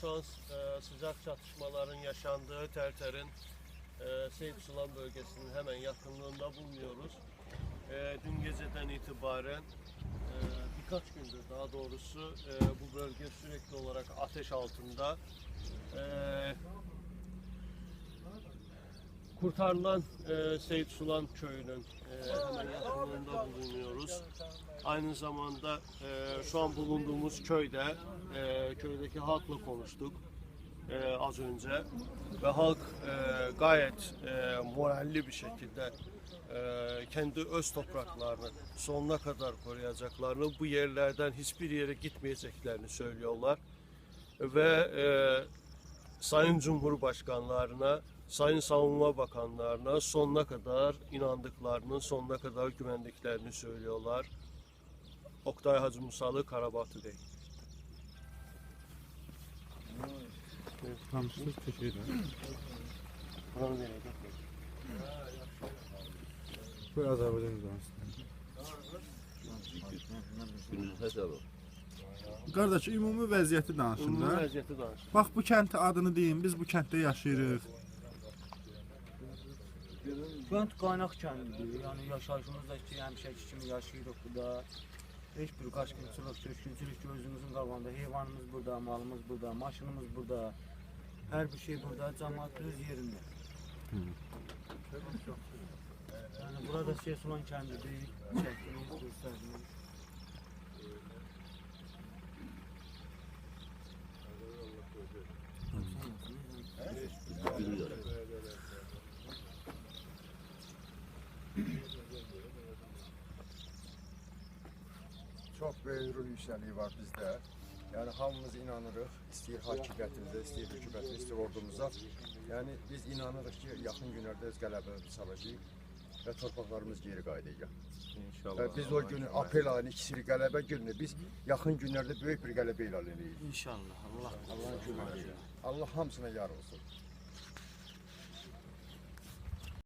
şu an e, sıcak çatışmaların yaşandığı Terter'in e, Seyit Sulan bölgesinin hemen yakınlığında bulunuyoruz. E, dün geceden itibaren e, birkaç gündür daha doğrusu e, bu bölge sürekli olarak ateş altında. E, kurtarılan e, Seyit Sulan köyünün e, hemen yakınlığında bulunuyoruz. Aynı zamanda e, şu an bulunduğumuz köyde e, köydeki halkla konuştuk e, az önce ve halk e, gayet e, moralli bir şekilde e, kendi öz topraklarını sonuna kadar koruyacaklarını, bu yerlerden hiçbir yere gitmeyeceklerini söylüyorlar ve e, Sayın Cumhurbaşkanlarına, Sayın Savunma Bakanlarına sonuna kadar inandıklarını, sonuna kadar güvendiklerini söylüyorlar. Oktay Hacı Musalı Karabatı değil. Siz teşekkür ederim. Bu hesabı. Qardaş, ümumi vəziyyəti danışın Ümumi da. vəziyyəti danış. Bax bu kəndin adını deyin, biz bu kənddə yaşayırıq. Kənd qaynaq kəndidir. Yəni yaşayışımız da ki, həmişəki kimi yaşayırıq burada. Heç bir qaçqınçılıq, köçkünçülük gözümüzün qabağında. Heyvanımız burada, malımız burada, maşınımız burada. Hər bir şey burada, cəmaət öz yerində. Yəni burada Sesulan kəndidir, çəkdiyimiz, göstərdiyimiz. Günü göre. Çox böyük ruh yüksəkliyi var bizdə. Yəni hamımız inanırıq, istəyir hakimiyyətimizə, istəyir hökumətə, istəyir ordumuza. Yəni biz inanırıq ki, yaxın günlərdə öz qələbəmizi çalacağıq və torpaqlarımız geri qayıdacaq. Və biz o günü aprel ayının ikisini qələbə gününü biz yaxın günlərdə böyük bir qələbə elan edirik. İnşallah. Allah Allahın köməyi. Allah hamısına yar olsun.